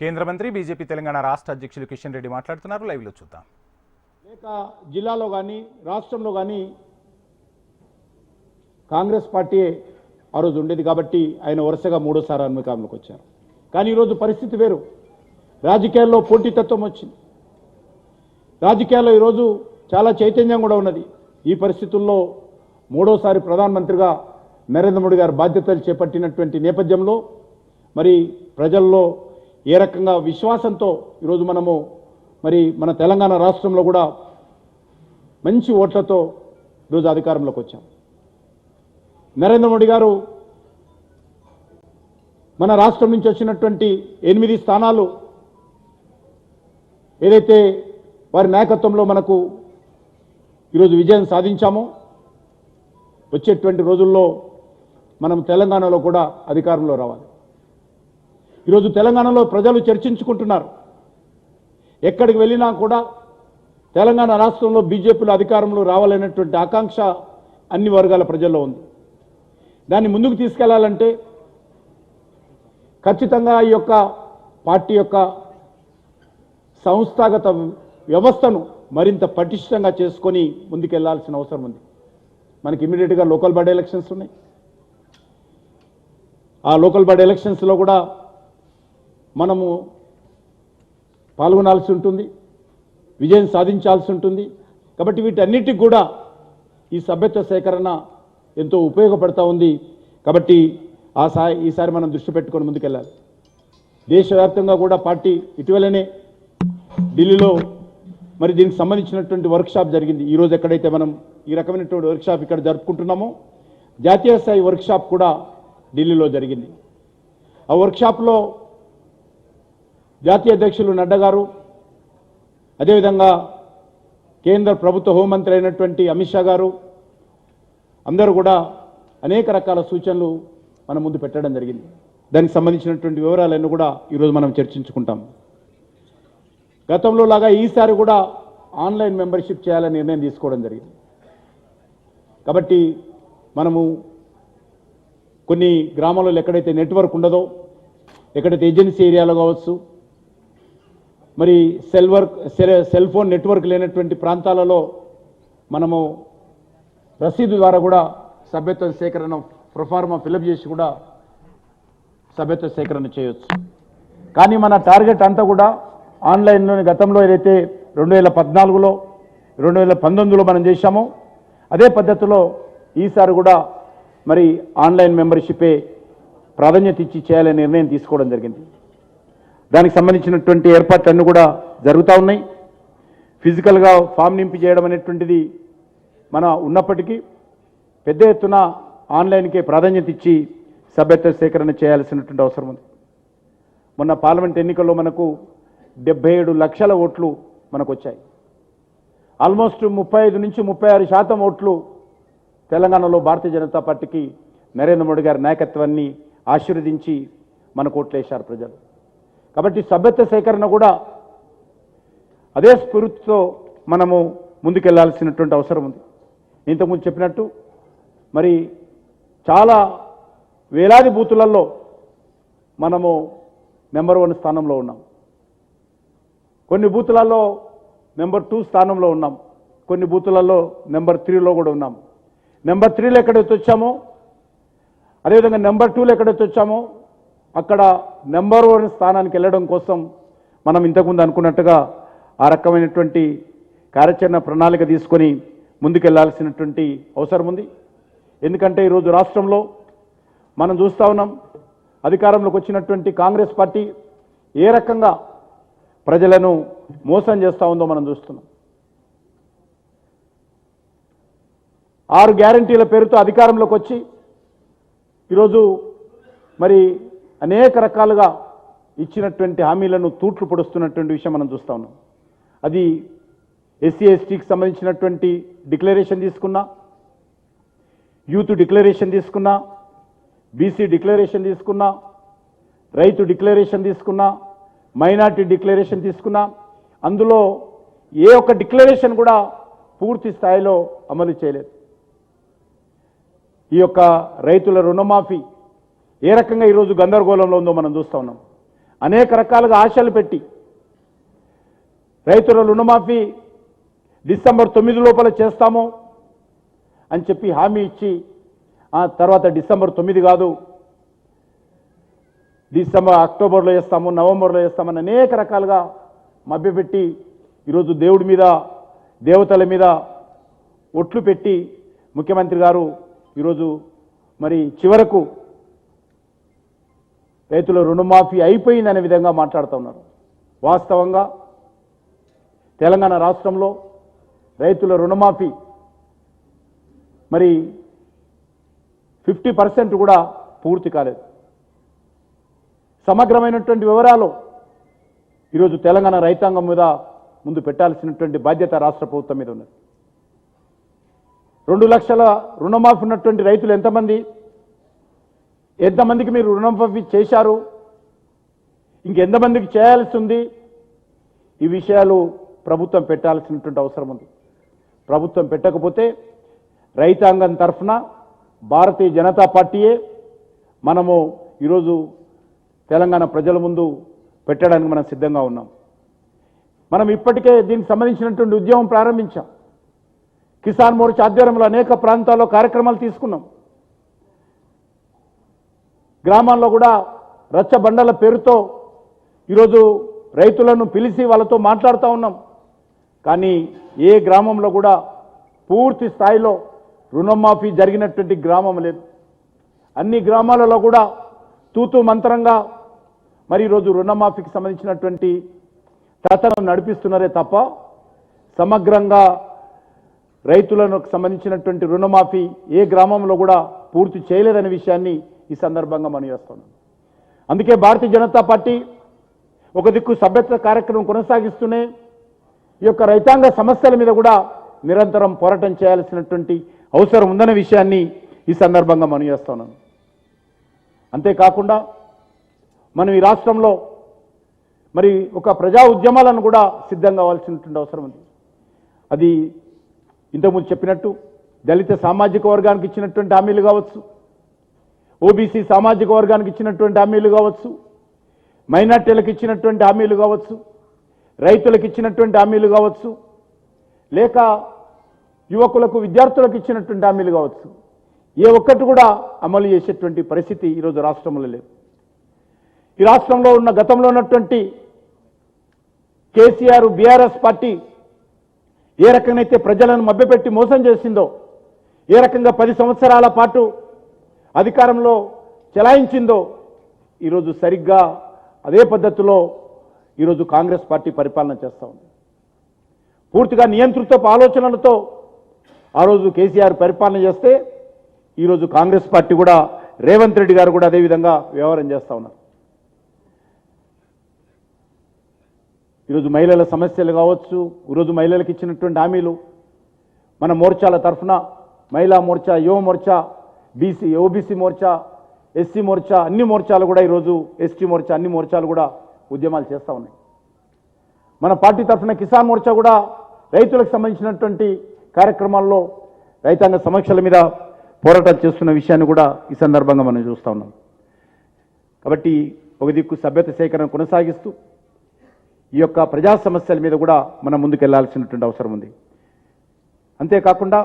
కేంద్ర మంత్రి బీజేపీ తెలంగాణ రాష్ట్ర అధ్యక్షులు కిషన్ రెడ్డి మాట్లాడుతున్నారు. లైవ్లో చూద్దాం. లేక జిల్లాలో కానీ రాష్ట్రంలో కానీ కాంగ్రెస్ పార్టీ ఆ రోజు ఉండేది కాబట్టి ఆయన వరుసగా మూడోసారి అధికారంలోకి వచ్చారు. కానీ ఈరోజు పరిస్థితి వేరు. రాజకీయాల్లో పోటీతత్వం వచ్చింది. రాజకీయాల్లో ఈరోజు చాలా చైతన్యం కూడా ఉన్నది. ఈ పరిస్థితుల్లో మూడోసారి ప్రధానమంత్రిగా నరేంద్ర మోడీ గారు బాధ్యతలు చేపట్టినటువంటి నేపథ్యంలో మరి ప్రజల్లో ఏ రకంగా విశ్వాసంతో ఈరోజు మనము మరి మన తెలంగాణ రాష్ట్రంలో కూడా మంచి ఓట్లతో ఈరోజు అధికారంలోకి వచ్చాం. నరేంద్ర మోడీ గారు మన రాష్ట్రం నుంచి వచ్చినటువంటి ఎనిమిది స్థానాలు ఏదైతే వారి నాయకత్వంలో మనకు ఈరోజు విజయం సాధించామో వచ్చేటువంటి రోజుల్లో మనం తెలంగాణలో కూడా అధికారంలో రావాలి. ఈరోజు తెలంగాణలో ప్రజలు చర్చించుకుంటున్నారు. ఎక్కడికి వెళ్ళినా కూడా తెలంగాణ రాష్ట్రంలో బీజేపీలు అధికారంలో రావాలనేటువంటి ఆకాంక్ష అన్ని వర్గాల ప్రజల్లో ఉంది. దాన్ని ముందుకు తీసుకెళ్ళాలంటే ఖచ్చితంగా ఈ యొక్క పార్టీ యొక్క సంస్థాగత వ్యవస్థను మరింత పటిష్టంగా చేసుకొని ముందుకెళ్ళాల్సిన అవసరం ఉంది. మనకి ఇమీడియట్గా లోకల్ బాడీ ఎలక్షన్స్ ఉన్నాయి. ఆ లోకల్ బాడీ ఎలక్షన్స్లో కూడా మనము పాల్గొనాల్సి ఉంటుంది విజయం సాధించాల్సి ఉంటుంది. కాబట్టి వీటన్నిటికి కూడా ఈ సభ్యత్వ సేకరణ ఎంతో ఉపయోగపడతా ఉంది. కాబట్టి ఆ సా ఈసారి మనం దృష్టి పెట్టుకొని ముందుకెళ్ళాలి. దేశవ్యాప్తంగా కూడా పార్టీ ఇటీవలనే ఢిల్లీలో మరి దీనికి సంబంధించినటువంటి వర్క్షాప్ జరిగింది. ఈరోజు ఎక్కడైతే మనం ఈ రకమైనటువంటి వర్క్షాప్ ఇక్కడ జరుపుకుంటున్నామో జాతీయ స్థాయి వర్క్షాప్ కూడా ఢిల్లీలో జరిగింది. ఆ వర్క్షాప్లో జాతీయ అధ్యక్షులు నడ్డా గారు అదేవిధంగా కేంద్ర ప్రభుత్వ హోంమంత్రి అయినటువంటి అమిత్ షా గారు అందరూ కూడా అనేక రకాల సూచనలు మన ముందు పెట్టడం జరిగింది. దానికి సంబంధించినటువంటి వివరాలన్నీ కూడా ఈరోజు మనం చర్చించుకుంటాం. గతంలో లాగా ఈసారి కూడా ఆన్లైన్ మెంబర్షిప్ చేయాలని నిర్ణయం తీసుకోవడం జరిగింది. కాబట్టి మనము కొన్ని గ్రామాలలో ఎక్కడైతే నెట్వర్క్ ఉండదో ఎక్కడైతే ఏజెన్సీ ఏరియాలో కావచ్చు మరి cell work cell- phone network లేనటువంటి ప్రాంతాలలో మనము రసీదు ద్వారా కూడా సభ్యత్వ సేకరణ ప్రొఫార్మా ఫిలప్ చేసి కూడా సభ్యత్వ సేకరణ చేయొచ్చు. కానీ మన టార్గెట్ అంతా కూడా ఆన్లైన్లోని గతంలో ఏదైతే రెండు వేల పద్నాలుగులో రెండు వేల పంతొమ్మిదిలో మనం చేశామో అదే పద్ధతిలో ఈసారి కూడా మరి ఆన్లైన్ మెంబర్షిపే ప్రాధాన్యత ఇచ్చి చేయాలనే నిర్ణయం తీసుకోవడం జరిగింది. దానికి సంబంధించినటువంటి ఏర్పాట్లన్నీ కూడా జరుగుతూ ఉన్నాయి. ఫిజికల్గా ఫామ్ నింపి చేయడం అనేటువంటిది మన ఉన్నప్పటికీ పెద్ద ఎత్తున ఆన్లైన్కే ప్రాధాన్యత ఇచ్చి సభ్యత్వ సేకరణ చేయాల్సినటువంటి అవసరం ఉంది. మొన్న పార్లమెంట్ ఎన్నికల్లో మనకు డెబ్బై ఏడు లక్షల ఓట్లు మనకు వచ్చాయి. ఆల్మోస్ట్ ముప్పై ఐదు నుంచి ముప్పై ఆరు శాతం ఓట్లు తెలంగాణలో భారతీయ జనతా పార్టీకి నరేంద్ర మోడీ గారి నాయకత్వాన్ని ఆశీర్వదించి మనకు ఓట్లేశారు ప్రజలు. కాబట్టి సభ్యత్వ సేకరణ కూడా అదే స్ఫూర్తితో మనము ముందుకెళ్ళాల్సినటువంటి అవసరం ఉంది. ఇంతకుముందు చెప్పినట్టు మరి చాలా వేలాది బూతులలో మనము నెంబర్ వన్ స్థానంలో ఉన్నాం. కొన్ని బూతులలో నెంబర్ టూ స్థానంలో ఉన్నాం. కొన్ని బూతులలో నెంబర్ త్రీలో కూడా ఉన్నాం. నెంబర్ త్రీలో ఎక్కడైతే వచ్చామో అదేవిధంగా నెంబర్ టూలో ఎక్కడైతే వచ్చామో అక్కడ నెంబర్ వన్ స్థానానికి వెళ్ళడం కోసం మనం ఇంతకుముందు అనుకున్నట్టుగా ఆ రకమైనటువంటి కార్యాచరణ ప్రణాళిక తీసుకొని ముందుకెళ్ళాల్సినటువంటి అవసరం ఉంది. ఎందుకంటే ఈరోజు రాష్ట్రంలో మనం చూస్తా ఉన్నాం అధికారంలోకి వచ్చినటువంటి కాంగ్రెస్ పార్టీ ఏ రకంగా ప్రజలను మోసం చేస్తూ ఉందో మనం చూస్తున్నాం. ఆరు గ్యారంటీల పేరుతో అధికారంలోకి వచ్చి ఈరోజు మరి అనేక రకాలుగా ఇచ్చినటువంటి హామీలను తూట్లు పొడుస్తున్నటువంటి విషయం మనం చూస్తా ఉన్నాం. అది ఎస్సీ ఎస్టీకి సంబంధించినటువంటి డిక్లరేషన్ తీసుకున్నా యూత్ డిక్లరేషన్ తీసుకున్నా బీసీ డిక్లరేషన్ తీసుకున్నా రైతు డిక్లరేషన్ తీసుకున్నా మైనార్టీ డిక్లరేషన్ తీసుకున్నా అందులో ఏ ఒక్క డిక్లరేషన్ కూడా పూర్తి స్థాయిలో అమలు చేయలేదు. ఈ యొక్క రైతుల రుణమాఫీ ఏ రకంగా ఈరోజు గందరగోళంలో ఉందో మనం చూస్తూ ఉన్నాం. అనేక రకాలుగా ఆశలు పెట్టి రైతుల రుణమాఫీ డిసెంబర్ తొమ్మిది లోపల చేస్తాము అని చెప్పి హామీ ఇచ్చి ఆ తర్వాత డిసెంబర్ తొమ్మిది కాదు డిసెంబర్ అక్టోబర్లో చేస్తాము నవంబర్లో చేస్తామని అనేక రకాలుగా మభ్యపెట్టి ఈరోజు దేవుడి మీద దేవతల మీద ఒట్లు పెట్టి ముఖ్యమంత్రి గారు ఈరోజు మరి చివరకు రైతుల రుణమాఫీ అయిపోయిందనే విధంగా మాట్లాడుతున్నారు వాస్తవంగా తెలంగాణ రాష్ట్రంలో రైతుల రుణమాఫీ మరి ఫిఫ్టీ పర్సెంట్ కూడా పూర్తి కాలేదు. సమగ్రమైనటువంటి వివరాలు ఈరోజు తెలంగాణ రైతాంగం మీద ముందు పెట్టాల్సినటువంటి బాధ్యత రాష్ట్ర ప్రభుత్వం మీద ఉన్నది. రెండు లక్షల రుణమాఫీ ఉన్నటువంటి రైతులు ఎంతమంది? ఎంతమందికి మీరు రుణమాఫీ చేశారు? ఇంకెంతమందికి చేయాల్సి ఉంది ఈ విషయాలు ప్రభుత్వం పెట్టాల్సినటువంటి అవసరం ఉంది. ప్రభుత్వం పెట్టకపోతే రైతాంగం తరఫున భారతీయ జనతా పార్టీయే మనము ఈరోజు తెలంగాణ ప్రజల ముందు పెట్టడానికి మనం సిద్ధంగా ఉన్నాం. మనం ఇప్పటికే దీనికి సంబంధించినటువంటి ఉద్యమం ప్రారంభించాం. కిసాన్ మోర్చా ఆధ్వర్యంలో అనేక ప్రాంతాల్లో కార్యక్రమాలు తీసుకున్నాం. గ్రామాల్లో కూడా రచ్చబండల పేరుతో ఈరోజు రైతులను పిలిచి వాళ్ళతో మాట్లాడుతూ ఉన్నాం. కానీ ఏ గ్రామంలో కూడా పూర్తి స్థాయిలో రుణమాఫీ జరిగినటువంటి గ్రామం లేదు. అన్ని గ్రామాలలో కూడా తూతు మంత్రంగా మరి ఈరోజు రుణమాఫీకి సంబంధించినటువంటి తతనం నడిపిస్తున్నారే తప్ప సమగ్రంగా రైతులకు సంబంధించినటువంటి రుణమాఫీ ఏ గ్రామంలో కూడా పూర్తి చేయలేదనే విషయాన్ని ఈ సందర్భంగా మనం చేస్తున్నాం. అందుకే భారతీయ జనతా పార్టీ ఒక దిక్కు సభ్యత్వ కార్యక్రమం కొనసాగిస్తూనే ఈ యొక్క రైతాంగ సమస్యల మీద కూడా నిరంతరం పోరాటం చేయాల్సినటువంటి అవసరం ఉందన్న విషయాన్ని ఈ సందర్భంగా మనం చేస్తున్నాను అంతేకాకుండా మనం ఈ రాష్ట్రంలో మరి ఒక ప్రజా ఉద్యమాలను కూడా సిద్ధం కావాల్సినటువంటి అవసరం ఉంది. అది ఇంతకుముందు చెప్పినట్టు దళిత సామాజిక వర్గానికి ఇచ్చినటువంటి హామీలు కావచ్చు ఓబీసీ సామాజిక వర్గానికి ఇచ్చినటువంటి హామీలు కావచ్చు మైనార్టీలకు ఇచ్చినటువంటి హామీలు కావచ్చు రైతులకు ఇచ్చినటువంటి హామీలు కావచ్చు లేక యువకులకు విద్యార్థులకు ఇచ్చినటువంటి హామీలు కావచ్చు. ఏ ఒక్కటి కూడా అమలు చేసేటువంటి పరిస్థితి ఈరోజు రాష్ట్రంలో లేదు. ఈ రాష్ట్రంలో ఉన్న గతంలో ఉన్నటువంటి కేసీఆర్ బీఆర్ఎస్ పార్టీ ఏ రకంగానైతే ప్రజలను మభ్యపెట్టి మోసం చేసిందో ఏ రకంగా పది సంవత్సరాల పాటు అధికారంలో చెలాయించిందో ఈరోజు సరిగ్గా అదే పద్ధతిలో ఈరోజు కాంగ్రెస్ పార్టీ పరిపాలన చేస్తూ ఉంది. పూర్తిగా నియంతృత్వపు ఆలోచనలతో ఆ రోజు కేసీఆర్ పరిపాలన చేస్తే ఈరోజు కాంగ్రెస్ పార్టీ కూడా రేవంత్ రెడ్డి గారు కూడా అదేవిధంగా వ్యవహారం చేస్తూ ఉన్నారు. ఈరోజు మహిళల సమస్యలు కావచ్చు ఈరోజు మహిళలకు ఇచ్చినటువంటి హామీలు మన మోర్చాల తరఫున Mahila Morcha Yuva Morcha BC OBC Morcha SC Morcha అన్ని మోర్చాలు కూడా ఈరోజు ఎస్టీ మోర్చా అన్ని మోర్చాలు కూడా ఉద్యమాలు చేస్తూ ఉన్నాయి. మన పార్టీ తరఫున కిసాన్ మోర్చా కూడా రైతులకు సంబంధించినటువంటి కార్యక్రమాల్లో రైతాంగ సమస్యల మీద పోరాటాలు చేస్తున్న విషయాన్ని కూడా ఈ సందర్భంగా మనం చూస్తూ ఉన్నాం. కాబట్టి ఒక దిక్కు సభ్యత సేకరణ కొనసాగిస్తూ ఈ యొక్క ప్రజా సమస్యల మీద కూడా మనం ముందుకెళ్ళాల్సినటువంటి అవసరం ఉంది. అంతేకాకుండా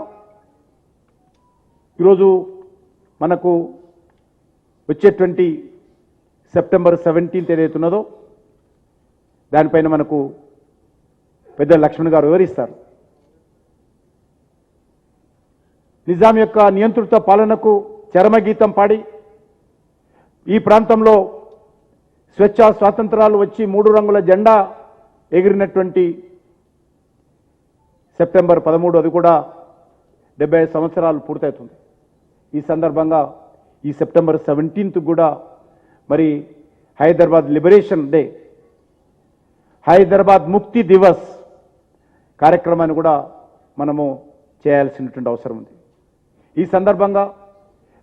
ఈరోజు మనకు వచ్చేటువంటి సెప్టెంబర్ సెవెంటీన్త్ ఏదైతే ఉన్నదో దానిపైన మనకు పెద్ద లక్ష్మణ్ గారు వివరిస్తారు. నిజాం యొక్క నియంతృత్వ పాలనకు చరమగీతం పాడి ఈ ప్రాంతంలో స్వేచ్ఛ స్వాతంత్రాలు వచ్చి మూడు రంగుల జెండా ఎగిరినటువంటి సెప్టెంబర్ పదమూడు అది కూడా డెబ్బై సంవత్సరాలు పూర్తవుతుంది. ఈ సందర్భంగా ఈ సెప్టెంబర్ సెవెంటీన్త్ కూడా మరి హైదరాబాద్ లిబరేషన్ డే హైదరాబాద్ ముక్తి దివస్ కార్యక్రమాన్ని కూడా మనము చేయాల్సినటువంటి అవసరం ఉంది. ఈ సందర్భంగా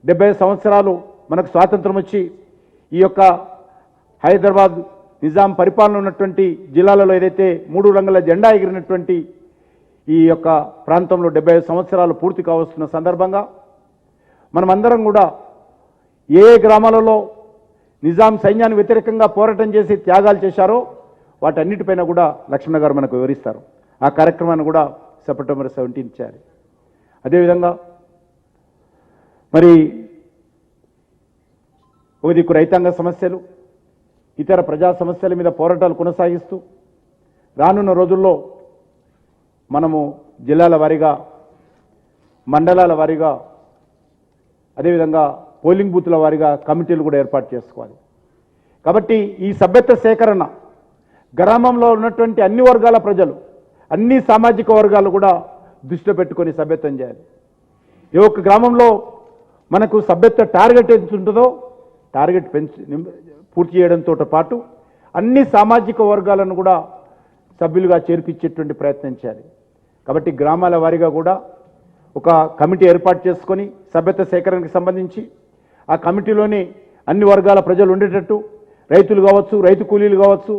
డెబ్బై సంవత్సరాలు మనకు స్వాతంత్రం వచ్చి ఈ యొక్క హైదరాబాద్ నిజాం పరిపాలన ఉన్నటువంటి జిల్లాలలో ఏదైతే మూడు రంగుల జెండా ఎగిరినటువంటి ఈ యొక్క ప్రాంతంలో డెబ్బై సంవత్సరాలు పూర్తి కావస్తున్న సందర్భంగా మనమందరం కూడా ఏ గ్రామాలలో నిజాం సైన్యాన్ని వ్యతిరేకంగా పోరాటం చేసి త్యాగాలు చేశారో వాటన్నిటిపైన కూడా లక్ష్మణ గారు మనకు వివరిస్తారు. ఆ కార్యక్రమాన్ని కూడా సెప్టెంబర్ సెవెంటీన్ చేయాలి. అదేవిధంగా మరి ఒక దిక్కు రైతాంగ సమస్యలు ఇతర ప్రజా సమస్యల మీద పోరాటాలు కొనసాగిస్తూ రానున్న రోజుల్లో మనము జిల్లాల వారీగా మండలాల వారీగా అదేవిధంగా పోలింగ్ బూత్ల వారిగా కమిటీలు కూడా ఏర్పాటు చేసుకోవాలి. కాబట్టి ఈ సభ్యత్వ సేకరణ గ్రామంలో ఉన్నటువంటి అన్ని వర్గాల ప్రజలు అన్ని సామాజిక వర్గాలు కూడా దృష్టిలో పెట్టుకొని సభ్యత్వం చేయాలి. ఏ ఒక్క గ్రామంలో మనకు సభ్యత్వ టార్గెట్ ఎంత ఉంటుందో టార్గెట్ పెంచి పూర్తి చేయడంతో పాటు అన్ని సామాజిక వర్గాలను కూడా సభ్యులుగా చేర్పించేటువంటి ప్రయత్నం చేయాలి. కాబట్టి గ్రామాల వారీగా కూడా ఒక కమిటీ ఏర్పాటు చేసుకొని సభ్యత్వ సేకరణకు సంబంధించి ఆ కమిటీలోని అన్ని వర్గాల ప్రజలు ఉండేటట్టు రైతులు కావచ్చు రైతు కూలీలు కావచ్చు